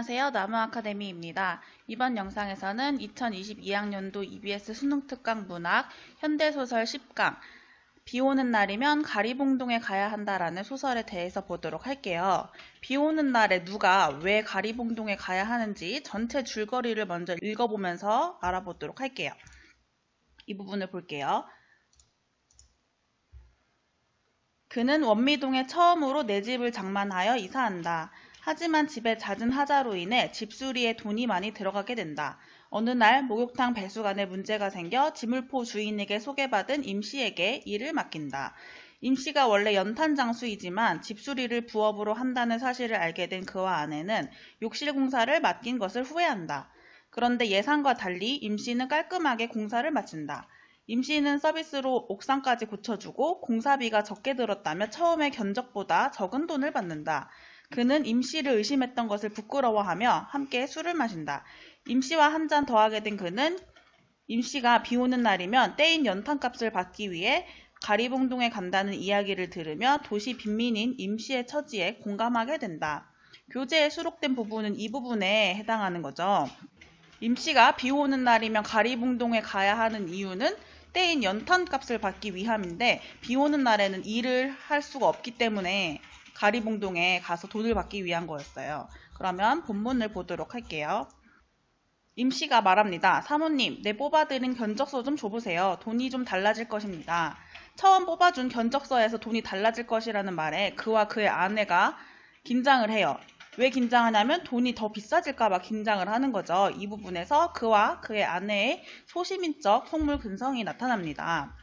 안녕하세요. 나무아카데미입니다. 이번 영상에서는 2022학년도 EBS 수능특강 문학 현대소설 10강 비 오는 날이면 가리봉동에 가야 한다라는 소설에 대해서 보도록 할게요. 비 오는 날에 누가 왜 가리봉동에 가야 하는지 전체 줄거리를 먼저 읽어보면서 알아보도록 할게요. 이 부분을 볼게요. 그는 원미동에 처음으로 내 집을 장만하여 이사한다. 하지만 집에 잦은 하자로 인해 집수리에 돈이 많이 들어가게 된다. 어느 날 목욕탕 배수관에 문제가 생겨 지물포 주인에게 소개받은 임씨에게 일을 맡긴다. 임씨가 원래 연탄 장수이지만 집수리를 부업으로 한다는 사실을 알게 된 그와 아내는 욕실 공사를 맡긴 것을 후회한다. 그런데 예상과 달리 임씨는 깔끔하게 공사를 마친다. 임씨는 서비스로 옥상까지 고쳐주고 공사비가 적게 들었다며 처음에 견적보다 적은 돈을 받는다. 그는 임씨를 의심했던 것을 부끄러워하며 함께 술을 마신다. 임씨와 한 잔 더하게 된 그는 임씨가 비 오는 날이면 떼인 연탄값을 받기 위해 가리봉동에 간다는 이야기를 들으며 도시 빈민인 임씨의 처지에 공감하게 된다. 교재에 수록된 부분은 이 부분에 해당하는 거죠. 임씨가 비 오는 날이면 가리봉동에 가야 하는 이유는 떼인 연탄값을 받기 위함인데 비 오는 날에는 일을 할 수가 없기 때문에 가리봉동에 가서 돈을 받기 위한 거였어요. 그러면 본문을 보도록 할게요. 임씨가 말합니다. 사모님, 내 뽑아드린 견적서 좀 줘보세요. 돈이 좀 달라질 것입니다. 처음 뽑아준 견적서에서 돈이 달라질 것이라는 말에 그와 그의 아내가 긴장을 해요. 왜 긴장하냐면 돈이 더 비싸질까봐 긴장을 하는 거죠. 이 부분에서 그와 그의 아내의 소시민적 속물 근성이 나타납니다.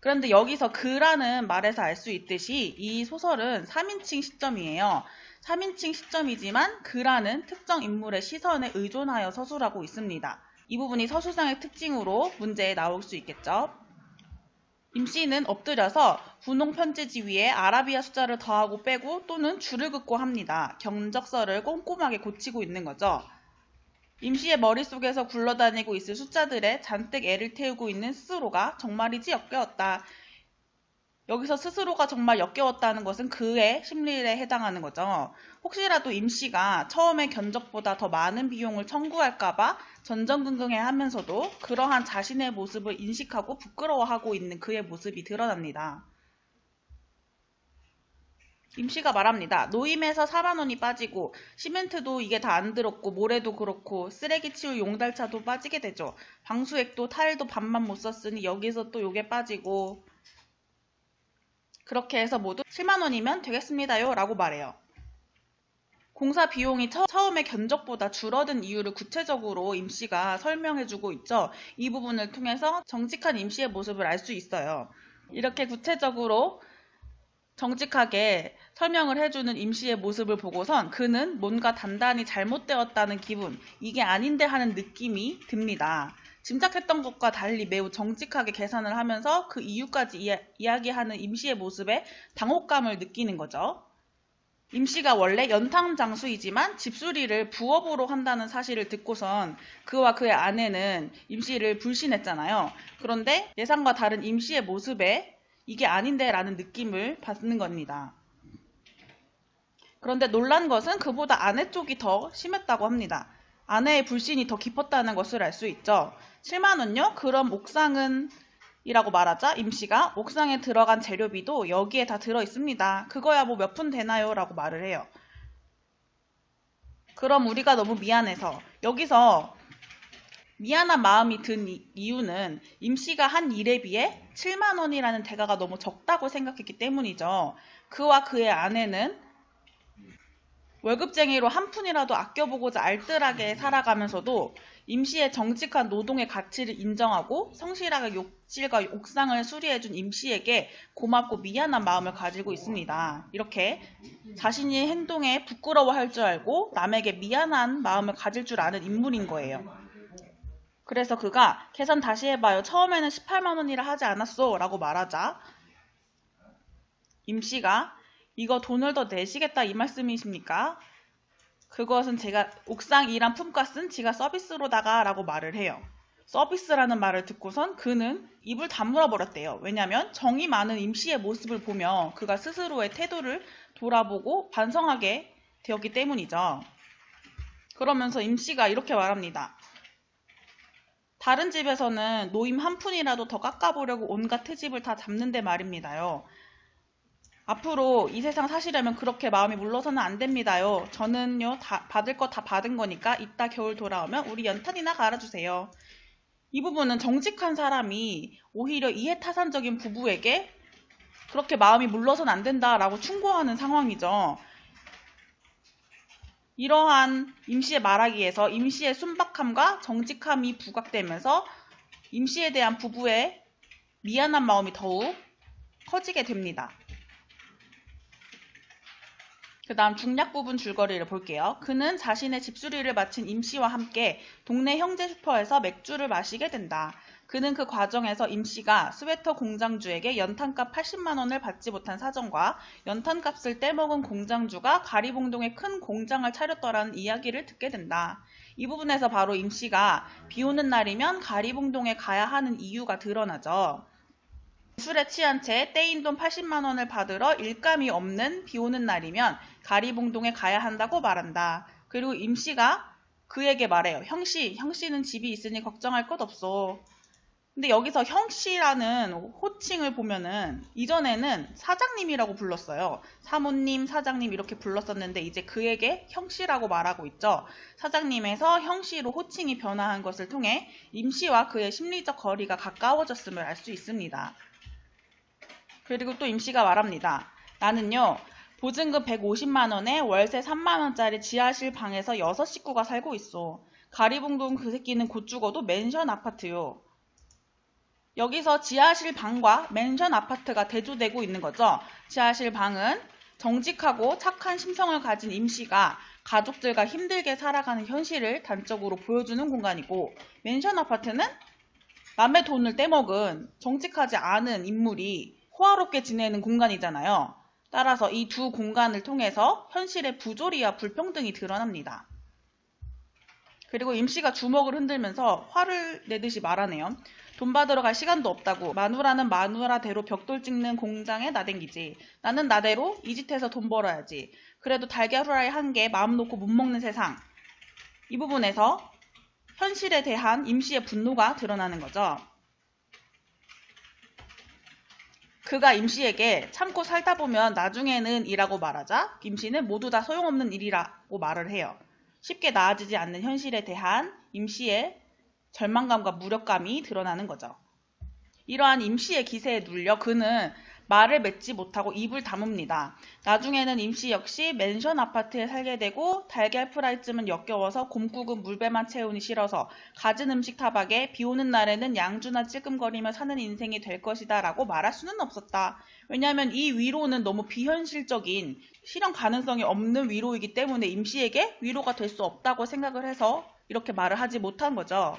그런데 여기서 그라는 말에서 알 수 있듯이 이 소설은 3인칭 시점이에요. 3인칭 시점이지만 그라는 특정 인물의 시선에 의존하여 서술하고 있습니다. 이 부분이 서술상의 특징으로 문제에 나올 수 있겠죠. 임 씨는 엎드려서 분홍 편지지 위에 아라비아 숫자를 더하고 빼고 또는 줄을 긋고 합니다. 경적서를 꼼꼼하게 고치고 있는 거죠. 임씨의 머릿속에서 굴러다니고 있을 숫자들에 잔뜩 애를 태우고 있는 스스로가 정말이지 역겨웠다. 여기서 스스로가 정말 역겨웠다는 것은 그의 심리에 해당하는 거죠. 혹시라도 임씨가 처음에 견적보다 더 많은 비용을 청구할까봐 전전긍긍해 하면서도 그러한 자신의 모습을 인식하고 부끄러워하고 있는 그의 모습이 드러납니다. 임씨가 말합니다. 노임에서 4만 원이 빠지고 시멘트도 이게 다 안 들었고 모래도 그렇고 쓰레기 치울 용달차도 빠지게 되죠. 방수액도 타일도 반만 못 썼으니 여기서 또 요게 빠지고 그렇게 해서 모두 7만 원이면 되겠습니다요 라고 말해요. 공사 비용이 처, 음에 견적보다 줄어든 이유를 구체적으로 임씨가 설명해주고 있죠. 이 부분을 통해서 정직한 임씨의 모습을 알 수 있어요. 이렇게 구체적으로 정직하게 설명을 해주는 임씨의 모습을 보고선 그는 뭔가 단단히 잘못되었다는 기분, 이게 아닌데 하는 느낌이 듭니다. 짐작했던 것과 달리 매우 정직하게 계산을 하면서 그 이유까지 이야, 이야기하는 임씨의 모습에 당혹감을 느끼는 거죠. 임씨가 원래 연탕 장수이지만 집수리를 부업으로 한다는 사실을 듣고선 그와 그의 아내는 임씨를 불신했잖아요. 그런데 예상과 다른 임씨의 모습에 이게 아닌데 라는 느낌을 받는 겁니다. 그런데 놀란 것은 그보다 아내 쪽이 더 심했다고 합니다. 아내의 불신이 더 깊었다는 것을 알 수 있죠. 7만원요? 그럼 옥상은 이라고 말하자 임씨가 옥상에 들어간 재료비도 여기에 다 들어 있습니다. 그거야 뭐 몇 푼 되나요? 라고 말을 해요. 그럼 우리가 너무 미안해서 여기서 미안한 마음이 든 이유는 임씨가 한 일에 비해 7만 원이라는 대가가 너무 적다고 생각했기 때문이죠. 그와 그의 아내는 월급쟁이로 한 푼이라도 아껴보고자 알뜰하게 살아가면서도 임씨의 정직한 노동의 가치를 인정하고 성실하게 욕실과 옥상을 수리해준 임씨에게 고맙고 미안한 마음을 가지고 있습니다. 이렇게 자신의 행동에 부끄러워할 줄 알고 남에게 미안한 마음을 가질 줄 아는 인물인 거예요. 그래서 그가 계산 다시 해봐요. 처음에는 18만 원이라 하지 않았어 라고 말하자 임씨가 이거 돈을 더 내시겠다 이 말씀이십니까? 그것은 제가 옥상 일한 품값은 지가 서비스로다가 라고 말을 해요. 서비스라는 말을 듣고선 그는 입을 다물어 버렸대요. 왜냐하면 정이 많은 임씨의 모습을 보며 그가 스스로의 태도를 돌아보고 반성하게 되었기 때문이죠. 그러면서 임 씨가 이렇게 말합니다. 다른 집에서는 노임 한 푼이라도 더 깎아보려고 온갖 트집을 다 잡는데 말입니다요. 앞으로 이 세상 사시려면 그렇게 마음이 물러서는 안 됩니다요. 저는요, 다 받을 거 다 받은 거니까 이따 겨울 돌아오면 우리 연탄이나 갈아주세요. 이 부분은 정직한 사람이 오히려 이해타산적인 부부에게 그렇게 마음이 물러서는 안 된다라고 충고하는 상황이죠. 이러한 임씨의 말하기에서 임씨의 순박함과 정직함이 부각되면서 임씨에 대한 부부의 미안한 마음이 더욱 커지게 됩니다. 그 다음 중략 부분 줄거리를 볼게요. 그는 자신의 집수리를 마친 임씨와 함께 동네 형제 슈퍼에서 맥주를 마시게 된다. 그는 그 과정에서 임씨가 스웨터 공장주에게 연탄값 80만원을 받지 못한 사정과 연탄값을 떼먹은 공장주가 가리봉동에 큰 공장을 차렸더라는 이야기를 듣게 된다. 이 부분에서 바로 임씨가 비 오는 날이면 가리봉동에 가야 하는 이유가 드러나죠. 술에 취한 채 떼인 돈 80만 원을 받으러 일감이 없는 비 오는 날이면 가리봉동에 가야 한다고 말한다. 그리고 임 씨가 그에게 말해요. 형씨, 형씨는 집이 있으니 걱정할 것 없어. 근데 여기서 형씨라는 호칭을 보면은 이전에는 사장님이라고 불렀어요. 사모님, 사장님 이렇게 불렀었는데 이제 그에게 형씨라고 말하고 있죠. 사장님에서 형씨로 호칭이 변화한 것을 통해 임 씨와 그의 심리적 거리가 가까워졌음을 알 수 있습니다. 그리고 또 임씨가 말합니다. 나는요, 보증금 150만 원에 월세 3만 원짜리 지하실 방에서 6식구가 살고 있어. 가리봉동 그 새끼는 곧 죽어도 맨션 아파트요. 여기서 지하실 방과 맨션 아파트가 대조되고 있는 거죠. 지하실 방은 정직하고 착한 심성을 가진 임씨가 가족들과 힘들게 살아가는 현실을 단적으로 보여주는 공간이고 맨션 아파트는 남의 돈을 떼먹은 정직하지 않은 인물이 호화롭게 지내는 공간이잖아요. 따라서 이 두 공간을 통해서 현실의 부조리와 불평등이 드러납니다. 그리고 임씨가 주먹을 흔들면서 화를 내듯이 말하네요. 돈 받으러 갈 시간도 없다고 마누라는 마누라대로 벽돌 찍는 공장에 나댕기지. 나는 나대로 이 짓에서 돈 벌어야지. 그래도 달걀 후라이 한 개 마음 놓고 못 먹는 세상. 이 부분에서 현실에 대한 임씨의 분노가 드러나는 거죠. 그가 임씨에게 참고 살다 보면 나중에는 이라고 말하자 임씨는 모두 다 소용없는 일이라고 말을 해요. 쉽게 나아지지 않는 현실에 대한 임씨의 절망감과 무력감이 드러나는 거죠. 이러한 임씨의 기세에 눌려 그는 말을 맺지 못하고 입을 다뭅니다. 나중에는 임씨 역시 맨션 아파트에 살게 되고 달걀 프라이쯤은 역겨워서 곰국은 물배만 채우니 싫어서 가진 음식 타박에 비 오는 날에는 양주나 찔끔거리며 사는 인생이 될 것이다 라고 말할 수는 없었다. 왜냐하면 이 위로는 너무 비현실적인 실현 가능성이 없는 위로이기 때문에 임씨에게 위로가 될 수 없다고 생각을 해서 이렇게 말을 하지 못한 거죠.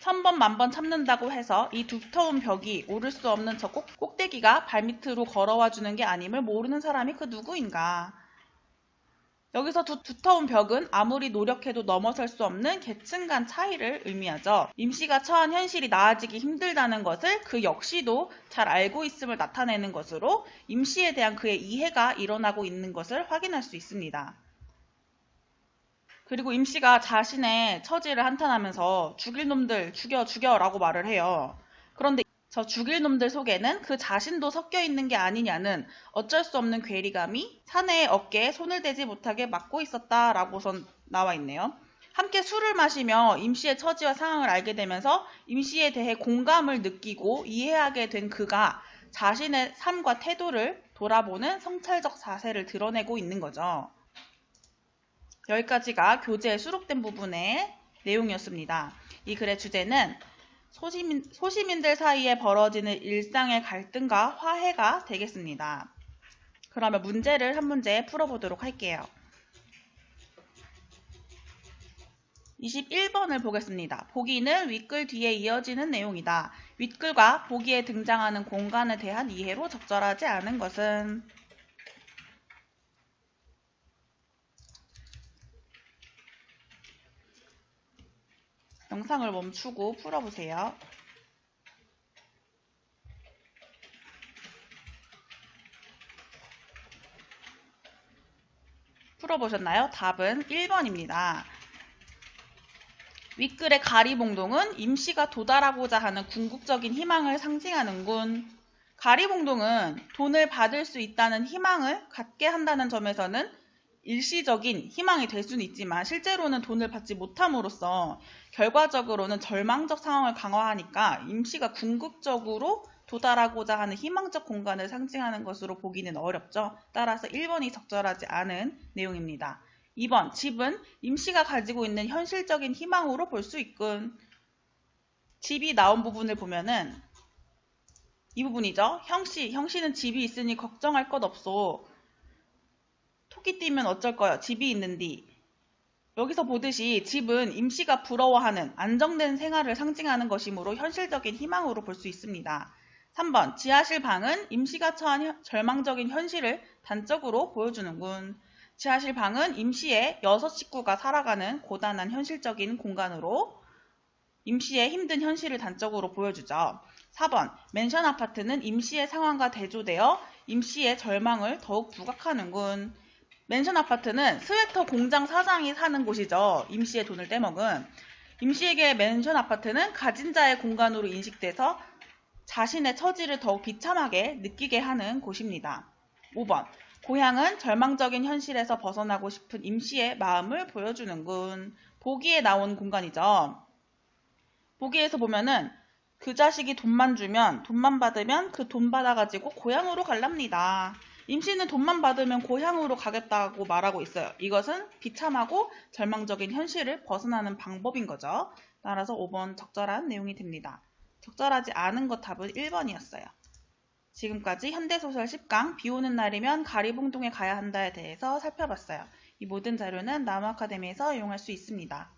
천번 만번 참는다고 해서 이 두터운 벽이 오를 수 없는 저 꼭, 꼭대기가 발밑으로 걸어와 주는 게 아님을 모르는 사람이 그 누구인가. 여기서 두, 두터운 벽은 아무리 노력해도 넘어설 수 없는 계층 간 차이를 의미하죠. 임씨가 처한 현실이 나아지기 힘들다는 것을 그 역시도 잘 알고 있음을 나타내는 것으로 임씨에 대한 그의 이해가 일어나고 있는 것을 확인할 수 있습니다. 그리고 임 씨가 자신의 처지를 한탄하면서 죽일 놈들 죽여 죽여라고 말을 해요. 그런데 저 죽일 놈들 속에는 그 자신도 섞여 있는 게 아니냐는 어쩔 수 없는 괴리감이 사내의 어깨에 손을 대지 못하게 막고 있었다라고선 나와 있네요. 함께 술을 마시며 임 씨의 처지와 상황을 알게 되면서 임 씨에 대해 공감을 느끼고 이해하게 된 그가 자신의 삶과 태도를 돌아보는 성찰적 자세를 드러내고 있는 거죠. 여기까지가 교재에 수록된 부분의 내용이었습니다. 이 글의 주제는 소시민, 소시민들 사이에 벌어지는 일상의 갈등과 화해가 되겠습니다. 그러면 문제를 한 문제 풀어보도록 할게요. 21번을 보겠습니다. 보기는 윗글 뒤에 이어지는 내용이다. 윗글과 보기에 등장하는 공간에 대한 이해로 적절하지 않은 것은 영상을 멈추고 풀어보세요. 풀어보셨나요? 답은 1번입니다. 윗글의 가리봉동은 임시가 도달하고자 하는 궁극적인 희망을 상징하는군. 가리봉동은 돈을 받을 수 있다는 희망을 갖게 한다는 점에서는 일시적인 희망이 될 수는 있지만 실제로는 돈을 받지 못함으로써 결과적으로는 절망적 상황을 강화하니까 임시가 궁극적으로 도달하고자 하는 희망적 공간을 상징하는 것으로 보기는 어렵죠. 따라서 1번이 적절하지 않은 내용입니다. 2번, 집은 임시가 가지고 있는 현실적인 희망으로 볼 수 있군. 집이 나온 부분을 보면은 이 부분이죠. 형씨, 형씨는 집이 있으니 걱정할 것 없소. 토끼 뛰면 어쩔 거요? 집이 있는디. 여기서 보듯이 집은 임시가 부러워하는 안정된 생활을 상징하는 것이므로 현실적인 희망으로 볼 수 있습니다. 3번 지하실 방은 임시가 처한 현- 절망적인 현실을 단적으로 보여주는군. 지하실 방은 임시의 여섯 식구가 살아가는 고단한 현실적인 공간으로 임시의 힘든 현실을 단적으로 보여주죠. 4번 맨션 아파트는 임시의 상황과 대조되어 임시의 절망을 더욱 부각하는군. 맨션 아파트는 스웨터 공장 사장이 사는 곳이죠. 임시의 돈을 떼먹은. 임시에게 맨션 아파트는 가진 자의 공간으로 인식돼서 자신의 처지를 더욱 비참하게 느끼게 하는 곳입니다. 5번. 고향은 절망적인 현실에서 벗어나고 싶은 임시의 마음을 보여주는군. 보기에 나온 공간이죠. 보기에서 보면은 그 자식이 돈만 주면 돈만 받으면 그 돈 받아가지고 고향으로 갈랍니다. 임시는 돈만 받으면 고향으로 가겠다고 말하고 있어요. 이것은 비참하고 절망적인 현실을 벗어나는 방법인 거죠. 따라서 5번 적절한 내용이 됩니다. 적절하지 않은 것 답은 1번이었어요. 지금까지 현대소설 10강 비 오는 날이면 가리봉동에 가야 한다에 대해서 살펴봤어요. 이 모든 자료는 나무 아카데미에서 이용할 수 있습니다.